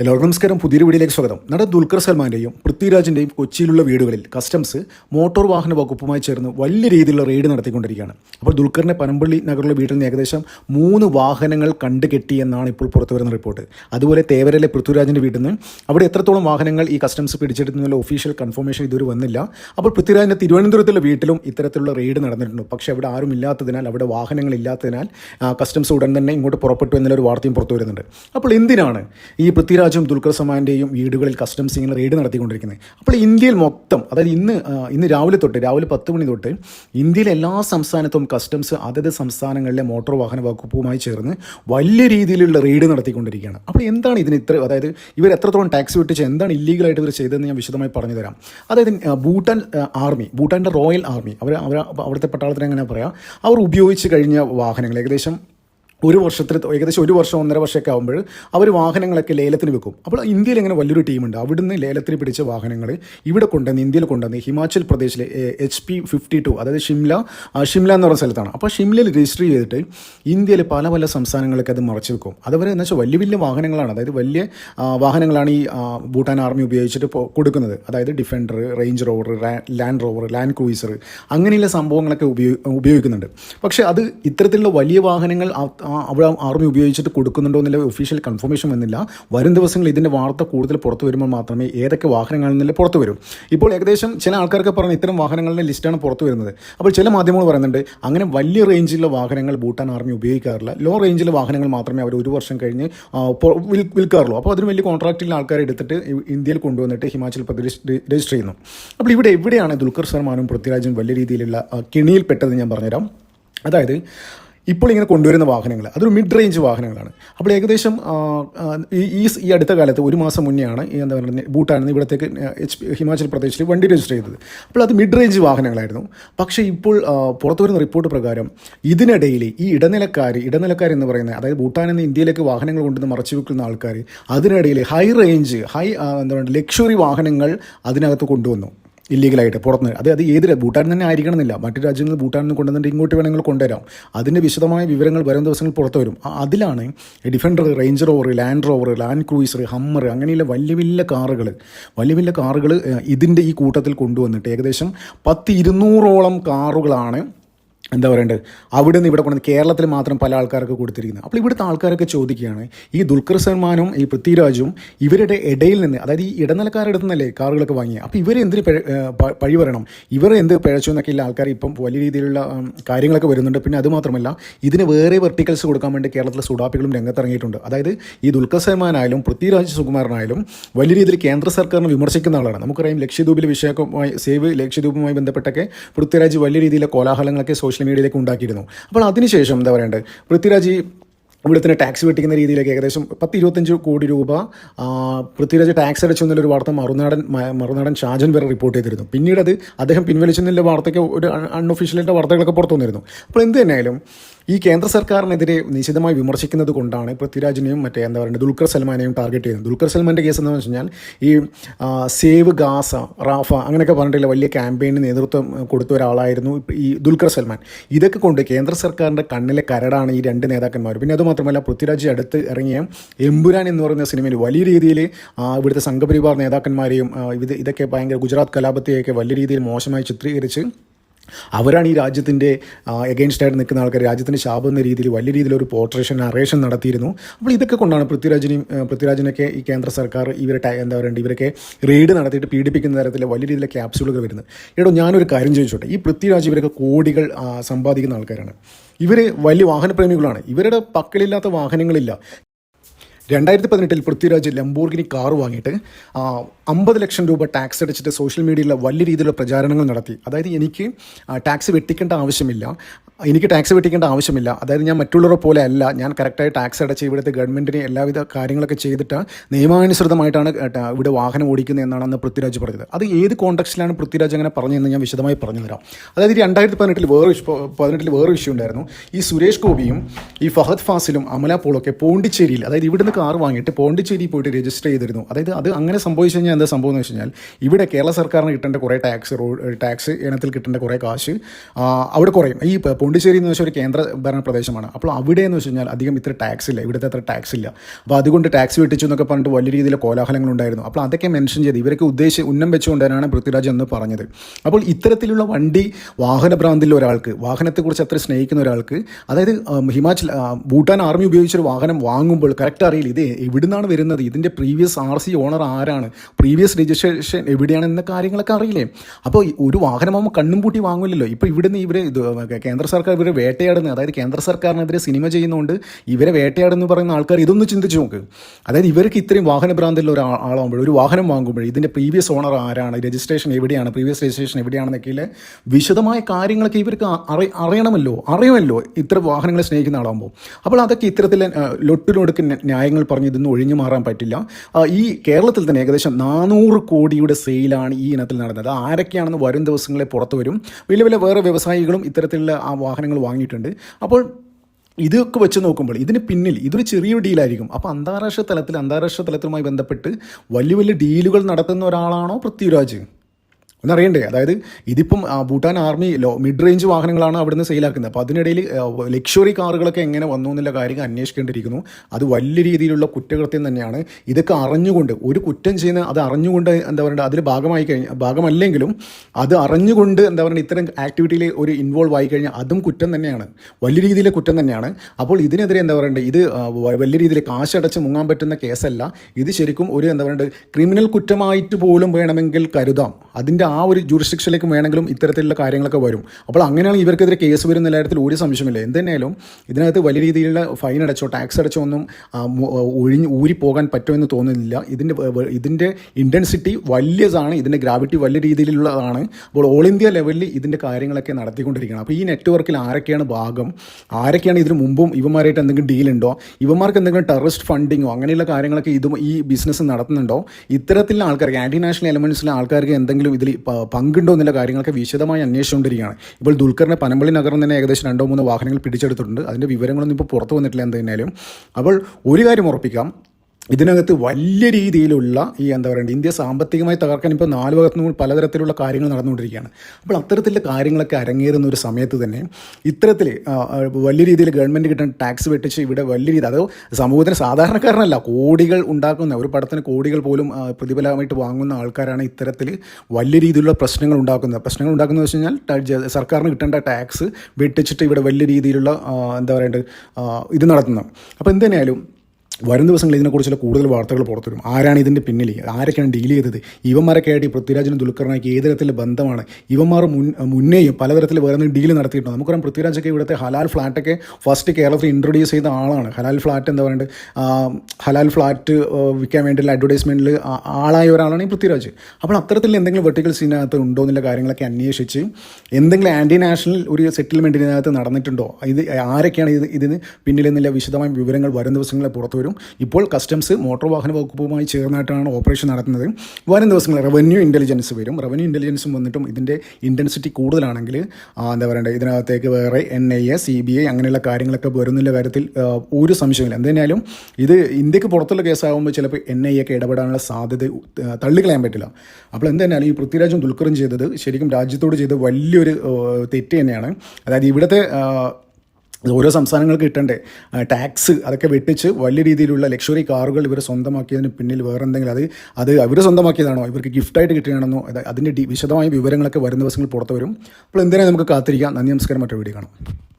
എല്ലാവർക്കും നമസ്കാരം. പുതിയ വീഡിയോയിലേക്ക് സ്വാഗതം. നടൻ ദുൽഖർ സൽമാന്റെയും പൃഥ്വിരാജിന്റെയും കൊച്ചിയിലുള്ള വീടുകളിൽ കസ്റ്റംസ് മോട്ടോർ വാഹന വകുപ്പുമായി ചേർന്ന് വലിയ രീതിയിലുള്ള റെയ്ഡ് നടത്തിക്കൊണ്ടിരിക്കുകയാണ്. അപ്പോൾ ദുൽഖറിന്റെ പനമ്പള്ളി നഗറിലെ വീട്ടിൽ നിന്ന് ഏകദേശം മൂന്ന് വാഹനങ്ങൾ കണ്ടുകെട്ടി എന്നാണ് ഇപ്പോൾ പുറത്തുവരുന്ന റിപ്പോർട്ട്. അതുപോലെ തേവരയിലെ പൃഥ്വിരാജിന്റെ വീട്ടിൽ നിന്ന് അവിടെ എത്രത്തോളം വാഹനങ്ങൾ ഈ കസ്റ്റംസ് പിടിച്ചെടുത്തുന്നുള്ള ഒഫീഷ്യൽ കൺഫർമേഷൻ ഇതുവരെ വന്നില്ല. അപ്പോൾ പൃഥ്വിരാജിന്റെ തിരുവനന്തപുരത്തുള്ള വീട്ടിലും ഇത്തരത്തിലുള്ള റെയ്ഡ് നടന്നിട്ടുണ്ട്. പക്ഷേ അവിടെ ആരും ഇല്ലാത്തതിനാൽ അവിടെ വാഹനങ്ങൾ ഇല്ലാത്തതിനാൽ കസ്റ്റംസ് ഉടൻ തന്നെ ഇങ്ങോട്ട് പുറപ്പെട്ടു എന്നുള്ളൊരു വാർത്തയും പുറത്തു വരുന്നുണ്ട്. അപ്പോൾ എന്തിനാണ് ഈ പൃഥ്വിരാജും ദുൽഖർ സമാന്റെയും വീടുകളിൽ കസ്റ്റംസ് ഇങ്ങനെ റെയ്ഡ് നടത്തിക്കൊണ്ടിരിക്കുന്നത്. അപ്പോൾ ഇന്ത്യയിൽ മൊത്തം അതായത് ഇന്ന് ഇന്ന് രാവിലെ തൊട്ട് രാവിലെ പത്ത് മണി തൊട്ട് ഇന്ത്യയിലെ എല്ലാ സംസ്ഥാനത്തും കസ്റ്റംസ് അതത് സംസ്ഥാനങ്ങളിലെ മോട്ടോർ വാഹന വകുപ്പുമായി ചേർന്ന് വലിയ രീതിയിലുള്ള റെയ്ഡ് നടത്തിക്കൊണ്ടിരിക്കുകയാണ്. അപ്പോൾ എന്താണ് ഇതിന് ഇത്ര അതായത് ഇവർ എത്രത്തോളം ടാക്സ് വെട്ടിച്ച് എന്താണ് ഇല്ലീഗലായിട്ട് ഇവർ ചെയ്തതെന്ന് ഞാൻ വിശദമായി പറഞ്ഞു തരാം അതായത് ഭൂട്ടാൻ ആർമി ഭൂട്ടാന്റെ റോയൽ ആർമി അവർ അവർ അവിടുത്തെ പട്ടാളത്തിന് എങ്ങനെ പറയാം അവർ ഉപയോഗിച്ച് കഴിഞ്ഞ വാഹനങ്ങൾ ഏകദേശം ഒരു വർഷത്തിൽ ഏകദേശം ഒരു വർഷം ഒന്നര വർഷമൊക്കെ ആകുമ്പോൾ അവർ വാഹനങ്ങളൊക്കെ ലേലത്തിന് വെക്കും. അപ്പോൾ ഇന്ത്യയിൽ ഇങ്ങനെ വലിയൊരു ടീമുണ്ട്. അവിടുന്ന് ലേലത്തിന് പിടിച്ച വാഹനങ്ങൾ ഇവിടെ കൊണ്ടുവന്ന് ഇന്ത്യയിൽ കൊണ്ടുവന്ന് ഹിമാചൽ പ്രദേശിലെ എച്ച് പി ഫിഫ്റ്റി ടു അതായത് ഷിംല ഷിംല എന്ന് പറയുന്ന സ്ഥലത്താണ്. അപ്പോൾ ഷിംലയിൽ രജിസ്റ്റർ ചെയ്തിട്ട് ഇന്ത്യയിൽ പല പല സംസ്ഥാനങ്ങളൊക്കെ അത് മറച്ചു വെക്കും. അതുവരെ എന്ന് വെച്ചാൽ വലിയ വലിയ വാഹനങ്ങളാണ്. അതായത് വലിയ വാഹനങ്ങളാണ് ഈ ഭൂട്ടാൻ ആർമി ഉപയോഗിച്ചിട്ട് കൊടുക്കുന്നത്. അതായത് defender range rover land rover land cruiser അങ്ങനെയുള്ള സംഭവങ്ങളൊക്കെ ഉപയോഗി ഉപയോഗിക്കുന്നുണ്ട്. പക്ഷേ അത് ഇത്തരത്തിലുള്ള വലിയ വാഹനങ്ങൾ അവിടെ ആർമി ഉപയോഗിച്ചിട്ട് കൊടുക്കുന്നുണ്ടോ എന്നുള്ള ഒഫീഷ്യൽ കൺഫർമേഷൻ വന്നില്ല. വരും ദിവസങ്ങളിൽ ഇതിന്റെ വാർത്ത കൂടുതൽ പുറത്തു വരുമ്പോൾ മാത്രമേ ഏതൊക്കെ വാഹനങ്ങളിൽ വാഹനങ്ങളെന്നുള്ള പുറത്തു വരും. ഇപ്പോൾ ഏകദേശം ചില ആൾക്കാർക്ക് പറഞ്ഞ ഇത്തരം വാഹനങ്ങളുടെ ലിസ്റ്റാണ് പുറത്തു വരുന്നത്. അപ്പോൾ ചില മാധ്യമങ്ങൾ പറയുന്നുണ്ട് അങ്ങനെ വലിയ റേഞ്ചിലുള്ള വാഹനങ്ങൾ ഭൂട്ടാൻ ആർമി ഉപയോഗിക്കാറില്ല. ലോ റേഞ്ചിലെ വാഹനങ്ങൾ മാത്രമേ അവർ ഒരു വർഷം കഴിഞ്ഞ് വിൽക്കാറുള്ളൂ. അപ്പോൾ അതിന് വലിയ കോൺട്രാക്റ്റിലുള്ള ആൾക്കാരെ എടുത്തിട്ട് ഇന്ത്യയിൽ കൊണ്ടുവന്നിട്ട് ഹിമാചൽ പ്രദേശ് രജിസ്റ്റർ ചെയ്യുന്നു. അപ്പോൾ ഇവിടെ എവിടെയാണ് ദുൽഖർ സൽമാനും പൃഥ്വിരാജും വലിയ രീതിയിലുള്ള കെണിയിൽപ്പെട്ടത് ഞാൻ പറഞ്ഞുതരാം. അതായത് ഇപ്പോൾ ഇങ്ങനെ കൊണ്ടുവരുന്ന വാഹനങ്ങൾ അതൊരു മിഡ് റേഞ്ച് വാഹനങ്ങളാണ്. അപ്പോൾ ഏകദേശം ഈ ഈ- അടുത്ത കാലത്ത് ഒരു മാസം മുന്നെയാണ് ഈ എന്താ പറയുക ഭൂട്ടാനിൽ നിന്ന് ഇവിടത്തേക്ക് എച്ച് ഹിമാചൽ പ്രദേശിൽ വണ്ടി രജിസ്റ്റർ ചെയ്തത്. അപ്പോൾ അത് മിഡ് റേഞ്ച് വാഹനങ്ങളായിരുന്നു. പക്ഷേ ഇപ്പോൾ പുറത്തു വരുന്ന റിപ്പോർട്ട് പ്രകാരം ഇതിനിടയിൽ ഈ ഇടനിലക്കാർ ഇടനിലക്കാർ എന്ന് പറയുന്ന അതായത് ഭൂട്ടാനിൽ നിന്ന് ഇന്ത്യയിലേക്ക് വാഹനങ്ങൾ കൊണ്ടുവന്ന് മറച്ചു വെക്കുന്ന ആൾക്കാർ അതിനിടയിൽ ഹൈ റേഞ്ച് ഹൈ എന്താ പറയുക ലക്ഷറി വാഹനങ്ങൾ അതിനകത്ത് കൊണ്ടുവന്നു. ഇല്ലീഗലായിട്ട് പുറത്ത് അത് അത് ഏത് ഭൂട്ടാൻ തന്നെ ആയിരിക്കണം എന്നില്ല മറ്റു രാജ്യങ്ങളിൽ ഭൂട്ടാനിൽ നിന്ന് കൊണ്ടുവന്നിട്ട് ഇങ്ങോട്ട് വേണമെങ്കിൽ കൊണ്ടുവരാം. അതിന്റെ വിശദമായ വിവരങ്ങൾ വരും ദിവസങ്ങളിൽ പുറത്തു വരും. അതിലാണ് defender range rover land rover land cruiser Hummer അങ്ങനെയുള്ള വലിയ വലിയ കാറുകൾ വലിയ വലിയ കാറുകൾ ഇതിന്റെ ഈ കൂട്ടത്തിൽ കൊണ്ടുവന്നിട്ട് ഏകദേശം പത്ത് ഇരുന്നൂറോളം കാറുകളാണ് എന്താ പറയണ്ടത് അവിടെ നിന്ന് ഇവിടെ കൊണ്ട് കേരളത്തിൽ മാത്രം പല ആൾക്കാർക്ക് കൊടുത്തിരിക്കുന്നത് അപ്പോൾ ഇവിടുത്തെ ആൾക്കാരൊക്കെ ചോദിക്കുകയാണ് ഈ ദുൽഖർ സൽമാനും ഈ പൃഥ്വിരാജും ഇവരുടെ ഇടയിൽ നിന്ന് അതായത് ഈ ഇടനിലക്കാരുടെ നിന്നല്ലേ കാറുകളൊക്കെ വാങ്ങിയത് അപ്പോൾ ഇവരെ എന്തിന് പിഴ പറയണം ഇവർ എന്ത് പിഴച്ചു എന്നൊക്കെ ഉള്ള ആൾക്കാർ ഇപ്പം വലിയ രീതിയിലുള്ള കാര്യങ്ങളൊക്കെ വരുന്നുണ്ട്. പിന്നെ അത് മാത്രമല്ല ഇതിന് വേറെ വെർട്ടിക്കൽസ് കൊടുക്കാൻ വേണ്ടി കേരളത്തിലെ സുഡാപ്പികളും രംഗത്തിറങ്ങിയിട്ടുണ്ട്. അതായത് ഈ ദുൽഖർ സൽമാനായാലും പൃഥ്വിരാജ് സുകുമാരനായാലും വലിയ രീതിയിൽ കേന്ദ്ര സർക്കാരിനെ വിമർശിക്കുന്ന ആളാണ്. നമുക്കറിയാം ലക്ഷദ്വീപിലെ വിഷയവുമായി സേവ് ലക്ഷദ്വീപുമായി ബന്ധപ്പെട്ടൊക്കെ പൃഥ്വിരാജ് വലിയ രീതിയിലെ കോലാഹലങ്ങളൊക്കെ സോഷ്യൽ മീഡിയയിലേക്ക് ഉണ്ടാക്കിയിരുന്നു. അപ്പോൾ അതിനുശേഷം എന്താ പറയേണ്ടത് പൃഥ്വിരാജ് ഈ ഇവിടുത്തെ ടാക്സ് വെട്ടിക്കുന്ന രീതിയിലേക്ക് ഏകദേശം പത്ത് ഇരുപത്തഞ്ച് കോടി രൂപ പൃഥ്വിരാജ് ടാക്സ് അടച്ചു എന്നുള്ളൊരു വാർത്ത മറുനാടൻ മറുനാടൻ ഷാജൻ വരെ റിപ്പോർട്ട് ചെയ്തിരുന്നു. പിന്നീട് അത് അദ്ദേഹം പിൻവലിച്ചെന്നുള്ള വാർത്തയ്ക്ക് ഒരു അൺഒഫീഷ്യലായിട്ട് വാർത്തകളൊക്കെ പുറത്തു വന്നിരുന്നു അപ്പോൾ എന്ത് തന്നെയായാലും ഈ കേന്ദ്ര സർക്കാരിനെതിരെ നിശിതമായി വിമർശിക്കുന്നത് കൊണ്ടാണ് പൃഥ്വിരാജിനെയും മറ്റേ എന്താ പറയുക ദുൽഖർ സൽമാനെയും ടാർഗറ്റ് ചെയ്യുന്നത്. ദുൽഖർ സൽമാന്റെ കേസ് എന്ന് വെച്ച് കഴിഞ്ഞാൽ ഈ സേവ് ഗാസ റാഫ അങ്ങനെയൊക്കെ പറഞ്ഞിട്ടുള്ള വലിയ ക്യാമ്പയിന് നേതൃത്വം കൊടുത്ത ഒരാളായിരുന്നു ഈ ദുൽഖർ സൽമാൻ. ഇതൊക്കെ കൊണ്ട് കേന്ദ്ര സർക്കാരിന്റെ കണ്ണിലെ കരടാണ് ഈ രണ്ട് നേതാക്കന്മാർ പിന്നെ അതുമാത്രമല്ല പൃഥ്വിരാജ് അടുത്ത് ഇറങ്ങിയ എമ്പുരാൻ എന്ന് പറയുന്ന സിനിമയിൽ വലിയ രീതിയിൽ ഇവിടുത്തെ സംഘപരിവാർ നേതാക്കന്മാരെയും ഇത് ഇതൊക്കെ ഭയങ്കര ഗുജറാത്ത് കലാപത്തെയൊക്കെ വലിയ രീതിയിൽ മോശമായി ചിത്രീകരിച്ച് അവരാണ് ഈ രാജ്യത്തിന്റെ എഗെയിൻസ്റ്റായിട്ട് നിൽക്കുന്ന ആൾക്കാർ. രാജ്യത്തിന്റെ ശാപം എന്ന രീതിയിൽ വലിയ രീതിയിലൊരു പോർട്രേഷൻ നറേഷൻ നടത്തിയിരുന്നു. അപ്പോൾ ഇതൊക്കെ കൊണ്ടാണ് പൃഥ്വിരാജിനെയും പൃഥ്വിരാജിനൊക്കെ ഈ കേന്ദ്ര സർക്കാർ ഇവരെ എന്താ പറയുക ഇവരൊക്കെ റെയ്ഡ് നടത്തിയിട്ട് പീഡിപ്പിക്കുന്ന തരത്തിൽ വലിയ രീതിയിലെ ക്യാപ്സ്യൂളുകൾ വരുന്നത്. എടോ ഞാനൊരു കാര്യം ചോദിച്ചോട്ടെ. ഈ പൃഥ്വിരാജ് ഇവരൊക്കെ കോടികൾ സമ്പാദിക്കുന്ന ആൾക്കാരാണ്. ഇവർ വലിയ വാഹനപ്രേമികളാണ്. ഇവരുടെ പക്കലില്ലാത്ത വാഹനങ്ങളില്ല. രണ്ടായിരത്തി പതിനെട്ടിൽ പൃഥ്വിരാജ് ലംബോർഗിനി കാർ വാങ്ങിയിട്ട് അമ്പത് ലക്ഷം രൂപ ടാക്സ് അടിച്ചിട്ട് സോഷ്യൽ മീഡിയയിൽ വലിയ രീതിയിലുള്ള പ്രചാരണങ്ങൾ നടത്തി. അതായത് എനിക്ക് ടാക്സ് വെട്ടിക്കേണ്ട ആവശ്യമില്ല. എനിക്ക് ടാക്സ് വെട്ടിക്കേണ്ട ആവശ്യമില്ല. അതായത് ഞാൻ മറ്റുള്ളവരെ പോലെ അല്ല. ഞാൻ കറക്റ്റായി ടാക്സ് അടച്ച് ഇവിടുത്തെ ഗവൺമെന്റിന് എല്ലാവിധ കാര്യങ്ങളൊക്കെ ചെയ്തിട്ട് നിയമാനുസൃതമായിട്ടാണ് ഇവിടെ വാഹനം ഓടിക്കുന്നത് എന്നാണ് അന്ന് പൃഥ്വിരാജ് പറഞ്ഞത്. അത് ഏത് കോണ്ടക്സ്റ്റിലാണ് പൃഥ്വിരാജ് അങ്ങനെ പറഞ്ഞതെന്ന് ഞാൻ വിശദമായി പറഞ്ഞു തരാം അതായത് ഈ രണ്ടായിരത്തി പതിനെട്ടിൽ വേറെ പതിനെട്ടിൽ വേറെ ഇഷ്യൂ ഉണ്ടായിരുന്നു. ഈ സുരേഷ് ഗോപിയും ഈ ഫഹദ് ഫാസിലും അമല പോളൊക്കെ പോണ്ടിച്ചേരിയിൽ അതായത് ഇവിടുന്ന് കാർ വാങ്ങിയിട്ട് പോണ്ടിച്ചേരി പോയിട്ട് രജിസ്റ്റർ ചെയ്തിരുന്നു. അതായത് അത് അങ്ങനെ സംഭവിച്ചു കഴിഞ്ഞാൽ എന്താ സംഭവം എന്ന് വെച്ച് കഴിഞ്ഞാൽ ഇവിടെ കേരള സർക്കാരിന് കിട്ടേണ്ട കുറേ ടാക്സ് ടാക്സ് ഇനത്തിൽ കിട്ടേണ്ട കുറേ കാശ് അവിടെ കുറയും. ഈ പ- പോണ്ടിച്ചേരി എന്ന് വെച്ചാൽ ഒരു കേന്ദ്ര ഭരണ പ്രദേശമാണ്. അപ്പോൾ അവിടെ എന്ന് വെച്ച് കഴിഞ്ഞാൽ അധികം ഇത്ര ടാക്സ് ഇല്ല. ഇവിടുത്തെ അത്ര ടാക്സ് ഇല്ല. അപ്പോൾ അതുകൊണ്ട് ടാക്സ് വെട്ടിച്ചു എന്നൊക്കെ പറഞ്ഞിട്ട് വലിയ രീതിയിൽ കോലാഹലങ്ങൾ ഉണ്ടായിരുന്നു. അപ്പോൾ അതൊക്കെ മെൻഷൻ ചെയ്ത് ഇവരൊക്കെ ഉദ്ദേശിച്ച് ഉന്നം വെച്ചുകൊണ്ടാണ് പൃഥ്വിരാജ് എന്ന് പറഞ്ഞത്. അപ്പോൾ ഇത്തരത്തിലുള്ള വണ്ടി വാഹന ഭ്രാന്തിൽ ഒരാൾക്ക് വാഹനത്തെക്കുറിച്ച് അത്ര സ്നേഹിക്കുന്ന ഒരാൾക്ക് അതായത് ഹിമാചൽ ഭൂട്ടാൻ ആർമി ഉപയോഗിച്ചൊരു വാഹനം വാങ്ങുമ്പോൾ കറക്റ്റ് അറിയില്ല. ഇത് എവിടുന്നാണ് വരുന്നത്? ഇതിന്റെ പ്രീവിയസ് ആർ സി ഓണർ ആരാണ്? പ്രീവിയസ് രജിസ്ട്രേഷൻ എവിടെയാണ് എന്ന കാര്യങ്ങളൊക്കെ അറിയില്ലേ? അപ്പോൾ ഒരു ഒരു വാഹനമാകുമ്പോൾ കണ്ണും പൂട്ടി വാങ്ങില്ലല്ലോ ഇപ്പോൾ ഇവിടുന്ന് ഇവർ ഇത് കേന്ദ്ര സർക്കാർ ഇവരെ വേട്ടയാടുന്ന അതായത് കേന്ദ്ര സർക്കാരിനെതിരെ സിനിമ ചെയ്യുന്നതുകൊണ്ട് ഇവരെ വേട്ടയാടുന്നു പറയുന്ന ആൾക്കാർ ഇതൊന്ന് ചിന്തിച്ച് നോക്ക്. അതായത് ഇവർക്ക് ഇത്രയും വാഹന ഭ്രാന്തിലുള്ള ഒരു ആളാകുമ്പോൾ ഒരു വാഹനം വാങ്ങുമ്പോൾ ഇതിന്റെ പ്രീവിയസ് ഓണർ ആരാണ് രജിസ്ട്രേഷൻ എവിടെയാണ് പ്രീവിയസ് രജിസ്ട്രേഷൻ എവിടെയാണെന്നൊക്കെ വിശദമായ കാര്യങ്ങളൊക്കെ ഇവർക്ക് അറി അറിയണമല്ലോ അറിയുമല്ലോ ഇത്ര വാഹനങ്ങളെ സ്നേഹിക്കുന്ന ആളാകുമ്പോൾ അപ്പോൾ അതൊക്കെ ഇത്തരത്തിൽ ലൊട്ടിലൊടുക്ക് ന്യായങ്ങൾ പറഞ്ഞ് ഇതൊന്നും ഒഴിഞ്ഞു മാറാൻ പറ്റില്ല. ഈ കേരളത്തിൽ തന്നെ ഏകദേശം നാനൂറ് കോടിയുടെ സെയിലാണ് ഈ ഇനത്തിൽ നടന്നത്. ആരൊക്കെയാണെന്ന് വരും ദിവസങ്ങളെ പുറത്തു വരും. വലിയ വലിയ വേറെ വ്യവസായികളും ഇത്തരത്തിലുള്ള ആ വാഹനങ്ങൾ വാങ്ങിയിട്ടുണ്ട്. അപ്പോൾ ഇതൊക്കെ വെച്ച് നോക്കുമ്പോൾ ഇതിന് പിന്നിൽ ഇതൊരു ചെറിയ ഡീലായിരിക്കും. അപ്പോൾ അന്താരാഷ്ട്ര തലത്തിൽ അന്താരാഷ്ട്ര തലത്തിലുമായി ബന്ധപ്പെട്ട് വലിയ വലിയ ഡീലുകൾ നടത്തുന്ന ഒരാളാണോ പൃഥ്വിരാജ്? ഒന്നറിയണ്ടേ? അതായത് ഇതിപ്പം Bhutan army low mid range വാഹനങ്ങളാണ് അവിടുന്ന് സെയിലാക്കുന്നത്. അപ്പോൾ അതിനിടയിൽ ലക്ഷറി കാറുകളൊക്കെ എങ്ങനെ വന്നു എന്നുള്ള കാര്യം അന്വേഷിക്കേണ്ടിയിരിക്കുന്നു. അത് വലിയ രീതിയിലുള്ള കുറ്റകൃത്യം തന്നെയാണ്. ഇതൊക്കെ അറിഞ്ഞുകൊണ്ട് ഒരു കുറ്റം ചെയ്യുന്ന അത് അറിഞ്ഞുകൊണ്ട് എന്താ പറയുക അതിൽ ഭാഗമായി കഴിഞ്ഞ ഭാഗമല്ലെങ്കിലും അത് അറിഞ്ഞുകൊണ്ട് എന്താ പറയുക ഇത്തരം ആക്ടിവിറ്റിയിൽ ഒരു ഇൻവോൾവ് ആയി കഴിഞ്ഞാൽ അതും കുറ്റം തന്നെയാണ്. വലിയ രീതിയിലെ കുറ്റം തന്നെയാണ്. അപ്പോൾ ഇതിനെതിരെ എന്താ പറയുക ഇത് വലിയ രീതിയിൽ കാശടച്ച് മുങ്ങാൻ പറ്റുന്ന കേസല്ല. ഇത് ശരിക്കും ഒരു എന്താ പറയണ്ടത് ക്രിമിനൽ കുറ്റമായിട്ട് പോലും വേണമെങ്കിൽ കരുതാം. അതിന്റെ ആ ഒരു ജൂറിസ്ഡിക്ഷനിലേക്ക് വേണമെങ്കിലും ഇത്തരത്തിലുള്ള കാര്യങ്ങളൊക്കെ വരും. അപ്പോൾ അങ്ങനെയാണ് ഇവർക്കെതിരെ കേസ് വരുന്ന കാര്യത്തിൽ ഒരു സംശയമില്ല എന്തെന്നാലും ഇതിനകത്ത് വലിയ രീതിയിലുള്ള ഫൈൻ അടച്ചോ ടാക്സ് അടച്ചോ ഒന്നും ഒഴിഞ്ഞ് ഊരി പോകാൻ പറ്റുമെന്ന് തോന്നുന്നില്ല. ഇതിന്റെ ഇതിന്റെ ഇന്റൻസിറ്റി വലിയതാണ്. ഇതിന്റെ ഗ്രാവിറ്റി വലിയ രീതിയിലുള്ളതാണ്. അപ്പോൾ ഓൾ ഇന്ത്യ ലെവലിൽ ഇതിന്റെ കാര്യങ്ങളൊക്കെ നടത്തിക്കൊണ്ടിരിക്കുകയാണ്. അപ്പോൾ ഈ നെറ്റ്വർക്കിൽ ആരൊക്കെയാണ് ഭാഗം? ആരൊക്കെയാണ് ഇതിന് മുമ്പും ഇവന്മാരായിട്ട് എന്തെങ്കിലും ഡീലുണ്ടോ ഇവന്മാർക്ക് എന്തെങ്കിലും ടെററിസ്റ്റ് ഫണ്ടിങ്ങോ അങ്ങനെയുള്ള കാര്യങ്ങളൊക്കെ ഇതും ഈ ബിസിനസ് നടത്തുന്നുണ്ടോ? ഇത്തരത്തിലുള്ള ആൾക്കാർക്ക് ആന്റി നാഷണൽ എലമെന്റ്സിലെ ആൾക്കാർക്ക് എന്തെങ്കിലും ഇതിൽ പങ്കുണ്ടോ എന്നുള്ള കാര്യങ്ങളൊക്കെ വിശദമായി അന്വേഷിച്ചുകൊണ്ടിരിക്കുകയാണ്. ഇപ്പോൾ ദുൽഖറിനെ പനമ്പള്ളി നഗരം തന്നെ ഏകദേശം രണ്ടോ മൂന്നോ വാഹനങ്ങൾ പിടിച്ചെടുത്തിട്ടുണ്ട്. അതിന്റെ വിവരങ്ങളൊന്നും ഇപ്പോൾ പുറത്തു വന്നിട്ടില്ല എന്തായാലും. അപ്പോൾ ഒരു കാര്യം ഉറപ്പിക്കാം. ഇതിനകത്ത് വലിയ രീതിയിലുള്ള ഈ എന്താ പറയുക ഇന്ത്യ സാമ്പത്തികമായി തകർക്കാൻ ഇപ്പോൾ നാല് ഭാഗത്തു നിന്നും പലതരത്തിലുള്ള കാര്യങ്ങൾ നടന്നുകൊണ്ടിരിക്കുകയാണ്. അപ്പോൾ അത്തരത്തിലുള്ള കാര്യങ്ങളൊക്കെ അരങ്ങേറുന്ന ഒരു സമയത്ത് തന്നെ ഇത്തരത്തിൽ വലിയ രീതിയിൽ ഗവൺമെന്റ് കിട്ടുന്ന ടാക്സ് വെട്ടിച്ച് ഇവിടെ വലിയ രീതി അത് സമൂഹത്തിന് സാധാരണക്കാരനല്ല കോടികൾ ഉണ്ടാക്കുന്ന ഒരു പടത്തിന് കോടികൾ പോലും പ്രതിഫലമായിട്ട് വാങ്ങുന്ന ആൾക്കാരാണ് ഇത്തരത്തിൽ വലിയ രീതിയിലുള്ള പ്രശ്നങ്ങൾ ഉണ്ടാക്കുന്നത്. പ്രശ്നങ്ങൾ ഉണ്ടാക്കുന്നത് വെച്ച് കഴിഞ്ഞാൽ സർക്കാരിന് കിട്ടേണ്ട ടാക്സ് വെട്ടിച്ചിട്ട് ഇവിടെ വലിയ രീതിയിലുള്ള എന്താ പറയേണ്ടത് ഇത് നടത്തുന്നത്. അപ്പോൾ എന്തിനായാലും വരും ദിവസങ്ങളിൽ ഇതിനെക്കുറിച്ചുള്ള കൂടുതൽ വാർത്തകൾ പുറത്തു വരും. ആരാണ് ഇതിന്റെ പിന്നിൽ? ആരൊക്കെയാണ് ഡീൽ ചെയ്തത്? ഇവന്മാരൊക്കെ ആയിട്ട് ഈ പൃഥ്വിരാജിനും ദുൽഖറിനാക്കി ഏത് തരത്തിലുള്ള ബന്ധമാണ്? ഇവന്മാർ മുൻ മുന്നേയും പലതരത്തിൽ വേറെ ഡീൽ നടത്തിയിട്ടുണ്ട്? നമുക്കറിയാം പൃഥ്വിരാജൊക്കെ ഇവിടുത്തെ ഹലാൽ ഫ്ലാറ്റൊക്കെ ഫസ്റ്റ് കേരളത്തിൽ ഇൻട്രൊഡ്യൂസ് ചെയ്ത ആളാണ്. ഹലാൽ ഫ്ലാറ്റ് എന്താ പറയുക ഹലാൽ ഫ്ലാറ്റ് വിൽക്കാൻ വേണ്ടിയുള്ള അഡ്വർടൈസ്മെന്റിൽ ആളായ ഒരാളാണ് ഈ പൃഥ്വിരാജ്. അപ്പോൾ അത്തരത്തിൽ എന്തെങ്കിലും വെർട്ടിക്കൽ സീനകത്ത് ഉണ്ടോ എന്നുള്ള കാര്യങ്ങളൊക്കെ അന്വേഷിച്ച് എന്തെങ്കിലും ആന്റി നാഷണൽ ഒരു സെറ്റിൽമെന്റിനകത്ത് നടന്നിട്ടുണ്ടോ? ഇത് ആരൊക്കെയാണ് ഇത് ഇതിന് പിന്നിലെന്നുള്ള വിശദമായ വിവരങ്ങൾ വരും ദിവസങ്ങളെ പുറത്തു വരും. ഇപ്പോൾ കസ്റ്റംസ് മോട്ടോർ വാഹന വകുപ്പുമായി ചേർന്നായിട്ടാണ് ഓപ്പറേഷൻ നടത്തുന്നത്. വരും ദിവസങ്ങളിൽ റവന്യൂ ഇന്റലിജൻസ് വരും. റവന്യൂ ഇന്റലിജൻസും വന്നിട്ടും ഇതിന്റെ ഇന്റൻസിറ്റി കൂടുതലാണെങ്കിൽ എന്താ പറയണ്ടത് ഇതിനകത്തേക്ക് വേറെ N I A C B I അങ്ങനെയുള്ള കാര്യങ്ങളൊക്കെ വരുന്നുള്ള കാര്യത്തിൽ ഒരു സംശയമില്ല എന്തായാലും ഇത് ഇന്ത്യയ്ക്ക് പുറത്തുള്ള കേസാകുമ്പോൾ ചിലപ്പോൾ എൻ ഐ ഒക്കെ ഇടപെടാനുള്ള സാധ്യത തള്ളിക്കളയാൻ പറ്റില്ല. അപ്പോൾ എന്തായാലും ഈ പൃഥ്വിരാജും ദുൽഖറും ചെയ്തത് ശരിക്കും രാജ്യത്തോട് ചെയ്ത വലിയൊരു തെറ്റ് തന്നെയാണ്. അതായത് ഇവിടുത്തെ ഓരോ സംസ്ഥാനങ്ങൾക്ക് കിട്ടണ്ടേ? ടാക്സ് അതൊക്കെ വെട്ടിച്ച് വലിയ രീതിയിലുള്ള ലക്ഷറി കാറുകൾ ഇവർ സ്വന്തമാക്കിയതിന് പിന്നിൽ വേറെ എന്തെങ്കിലും അത് അത് അവർ സ്വന്തമാക്കിയതാണോ? ഇവർക്ക് ഗിഫ്റ്റായിട്ട് കിട്ടുകയാണെന്നോ? അത് അതിന്റെ വിശദമായ വിവരങ്ങളൊക്കെ വരുന്ന ദിവസങ്ങൾ പുറത്തു വരും. അപ്പോൾ എന്തിനാണ് നമുക്ക് കാത്തിരിക്കാം? നന്ദി നമസ്കാരം. മറ്റൊരു വീഡിയോ കാണാം.